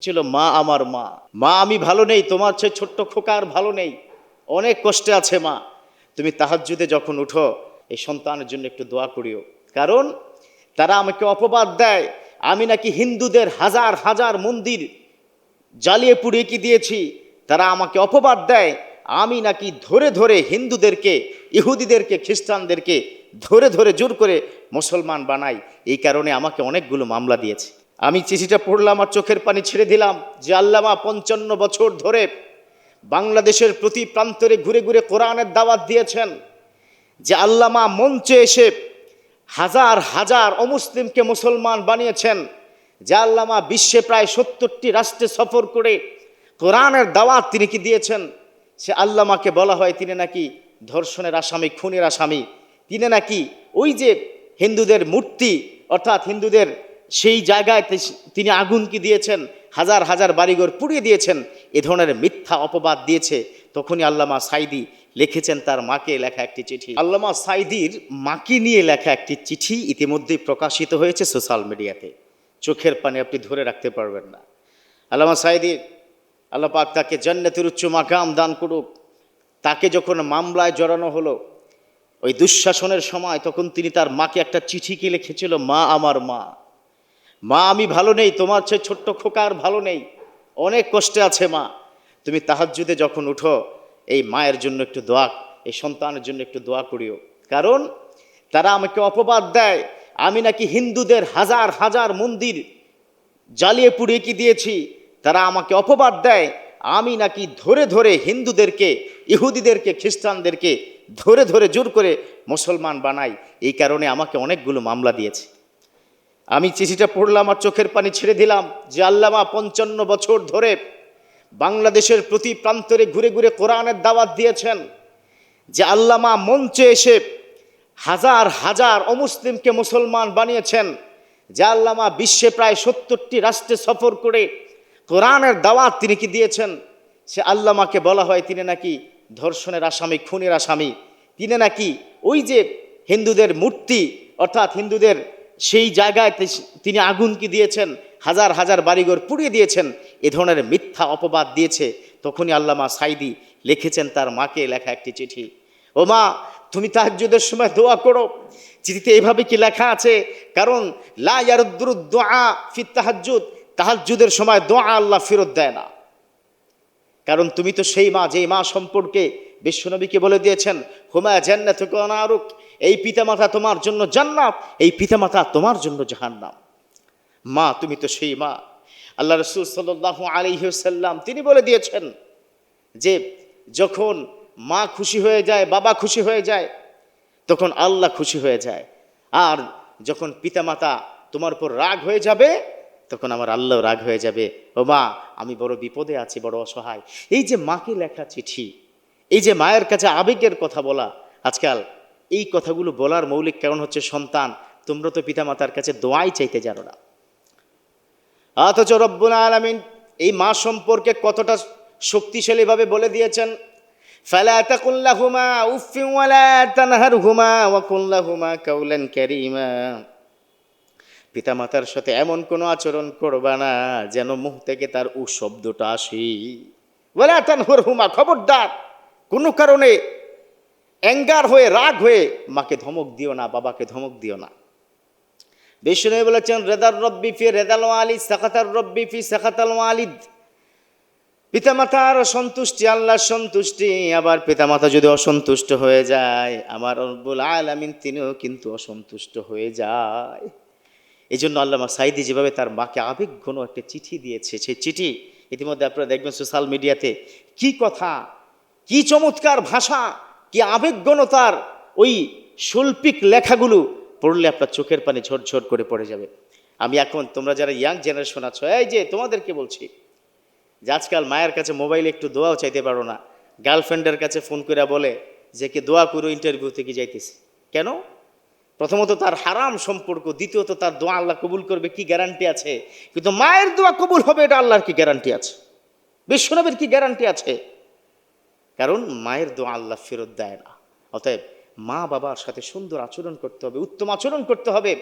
ছিল মা আমার মা। মা আমি ভালো নেই, তোমার চেয়ে ছোট্ট খোকার ভালো নেই। অনেক কষ্টে আছে মা। তুমি তাহাজ্জুদে যখন উঠো, এই সন্তানের জন্য একটু দোয়া করিও। কারণ তারা আমাকে অপবাদ দেয়। আমি নাকি হিন্দুদের হাজার হাজার মন্দির জ্বালিয়ে পুড়িয়ে কি দিয়েছি? তারা আমাকে অপবাদ দেয়। আমি নাকি ধরে ধরে হিন্দুদেরকে, ইহুদিদেরকে, খ্রিস্টানদেরকে ধরে ধরে জোর করে মুসলমান বানাই। এই কারণে আমাকে অনেকগুলো মামলা দিয়েছে। আমি চিঠিটা পড়লাম আর চোখের পানি ছেড়ে দিলাম যে আল্লামা পঞ্চান্ন বছর ধরে বাংলাদেশের প্রতি প্রান্তরে ঘুরে ঘুরে কোরআনের দাওয়াত দিয়েছেন যে আল্লামা মঞ্চে এসে হাজার হাজার অমুসলিমকে মুসলমান বানিয়েছেন, যে আল্লামা বিশ্বে প্রায় সত্তরটি রাষ্ট্রে সফর করে কোরআনের দাওয়াত তিনি কি দিয়েছেন? সে আল্লামাকে বলা হয় তিনি নাকি ধর্ষণের আসামি, খুনের আসামি। তিনি নাকি ওই যে হিন্দুদের মূর্তি, অর্থাৎ হিন্দুদের সেই জায়গায় তিনি আগুন কি দিয়েছেন? হাজার হাজার বাড়িঘর পুড়িয়ে দিয়েছেন। এ ধরনের মিথ্যা অপবাদ দিয়েছে তখনই আল্লামা সাইদি লিখেছেন তার মাকে লেখা একটি চিঠি। আল্লামা সাইদির মাকে নিয়ে লেখা একটি চিঠি ইতিমধ্যেই প্রকাশিত হয়েছে সোশ্যাল মিডিয়াতে। চোখের পানি আপনি ধরে রাখতে পারবেন না। আল্লামা সাইদি আল্লাহ পাক তাকে জান্নাতের উচ্চ মাকাম দান করুক। তাকে যখন মামলায় জড়ানো হলো, ওই দুঃশাসনের সময় তখন তিনি তার মাকে একটা চিঠি কি লিখেছিল, মা আমার মা। মা, আমি ভালো নেই, তোমার চেয়ে ছোট্ট খোকার ভালো নেই। অনেক কষ্টে আছে মা। তুমি তাহাজ্জুদে যখন উঠো, এই মায়ের জন্য একটু দোয়া, এই সন্তানের জন্য একটু দোয়া করিও। কারণ তারা আমাকে অপবাদ দেয়, আমি নাকি হিন্দুদের হাজার হাজার মন্দির জ্বালিয়ে পুড়িয়ে কি দিয়েছি? তারা আমাকে অপবাদ দেয়, আমি নাকি ধরে ধরে হিন্দুদেরকে, ইহুদিদেরকে, খ্রিস্টানদেরকে ধরে ধরে জোর করে মুসলমান বানাই। এই কারণে আমাকে অনেকগুলো মামলা দিয়েছে। আমি চিঠিটা পড়লাম আর চোখের পানি ছেড়ে দিলাম যে আল্লামা পঞ্চান্ন বছর ধরে বাংলাদেশের প্রতি প্রান্তরে ঘুরে ঘুরে কোরআনের দাওয়াত দিয়েছেন যে আল্লামা মঞ্চে এসে হাজার হাজার অমুসলিমকে মুসলমান বানিয়েছেন, যে আল্লামা বিশ্বে প্রায় সত্তরটি রাষ্ট্রে সফর করে কোরআনের দাওয়াত তিনি কি দিয়েছেন? সে আল্লামাকে বলা হয় তিনি নাকি ধর্ষণের আসামি, খুনের আসামি। তিনি নাকি ওই যে হিন্দুদের মূর্তি, অর্থাৎ হিন্দুদের সেই জায়গায় তিনি আগুন কি দিয়েছেন? হাজার হাজার বাড়িঘর পুড়িয়ে দিয়েছেন। এ ধরনের মিথ্যা অপবাদ দিয়েছে। তখনই আল্লামা সাইদি লিখেছেন তার মাকে লেখা একটি চিঠি। ও মা, তুমি তাহাজ্জুদের সময় দোয়া করো। চিঠিতে এভাবে কি লেখা আছে? কারণ, লা ইয়ারুদ্দুর দোয়া ফিত তাহাজ্জুদ। তাহাজ্জুদের সময় দোয়া আল্লাহ ফেরত দেয় না। কারণ তুমি তো সেই মা, যেই মা সম্পর্কে বিশ্বনবীকে বলে দিয়েছেন, হুমা জান্নাত আরুক এই পিতামাতা তোমার জন্য জান্নাত, এই পিতামাতা তোমার জন্য জাহান্নাম। মা, তুমি তো সেই মা। আল্লাহ রসুল সাল্লাহ আলিহাল্লাম তিনি বলে দিয়েছেন যে, যখন মা খুশি হয়ে যায়, বাবা খুশি হয়ে যায়, তখন আল্লাহ খুশি হয়ে যায়। আর যখন পিতামাতা তোমার উপর রাগ হয়ে যাবে, তখন আমার আল্লাহ রাগ হয়ে যাবে। ও মা, আমি বড় বিপদে আছি, বড় অসহায়। এই যে মাকে লেখা চিঠি, এই যে মায়ের কাছে আবেগের কথা বলা, আজকাল এই কথাগুলো বলার মৌলিক কারণ হচ্ছে সন্তান। তোমরা তো পিতামাতার কাছে দোয়াই চাইতে জানো না। অথচ রব্বুল আলমিন এই মা সম্পর্কে কতটা শক্তিশালীভাবে বলে দিয়েছেন, ফালা তাকুল্লাহুমা উফি ওয়ালা তানহারহুমা ওয়া কুল্লাহুমা কাউলান কারীমা। পিতামাতার সাথে এমন কোনো আচরণ করবা না যেন মুখ থেকে তার উ শব্দটা আসে ওয়ালা তানহারহুমা, খবরদার। কোনো কারণে অ্যাঙ্গার হয়ে, রাগ হয়ে, মাকে ধমক দিও না, বাবাকে ধমক দিও না। বিষ্ণু বলেছেন, রেদার রব্বি ফি রেদাল আলিদ সাকাতার রব্বি ফি সাকাতাল আলিদ পিতামাতার সন্তুষ্টি আল্লাহর সন্তুষ্টি, আবার পিতামাতা যদি অসন্তুষ্ট হয়ে যায়, আমার রব্বুল আলামিন তিনিও কিন্তু অসন্তুষ্ট হয়ে যায়। এই জন্য আল্লামা সাইদি যেভাবে তার মাকে আবেগঘন একটা চিঠি দিয়েছে, সেই চিঠি ইতিমধ্যে আপনারা দেখবেন সোশ্যাল মিডিয়াতে, কি কথা? কি চমৎকার ভাষা? কি আবেগঘনতার ওই শৈল্পিক লেখাগুলো পড়লে আপনার চোখের পানি ঝরঝর করে পড়ে যাবে। আমি এখন, তোমরা যারা ইয়াং জেনারেশন আছো, এই যে তোমাদেরকে বলছি যে আজকাল মায়ের কাছে মোবাইলে একটু দোয়াও চাইতে পারো না। গার্লফ্রেন্ডের কাছে ফোন করে বলে যে, কে দোয়া করো ইন্টারভিউ থেকে যাইতেছি। কেন? প্রথমত তার হারাম সম্পর্ক, দ্বিতীয়ত তার দোয়া আল্লাহ কবুল করবে, কি গ্যারান্টি আছে? কিন্তু মায়ের দোয়া কবুল হবে, এটা আল্লাহর কি গ্যারান্টি আছে? বিশ্বনবীর কি গ্যারান্টি আছে? কারণ মায়ের দোয়া আল্লাহ ফেরত দেয় না। অতএব মা বাবার সাথে সুন্দর আচরণ করতে হবে, উত্তম আচরণ করতে হবে।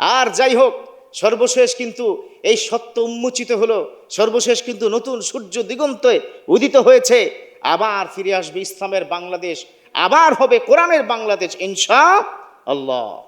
আর যাই হোক, সর্বশেষ কিন্তু এই সত্য উন্মোচিত হলো, সর্বশেষ কিন্তু নতুন সূর্য দিগন্তে উদিত হয়েছে। আবার ফিরে আসবে ইসলামের বাংলাদেশ, আবার হবে কোরআনের বাংলাদেশ, ইনশা আল্লাহ।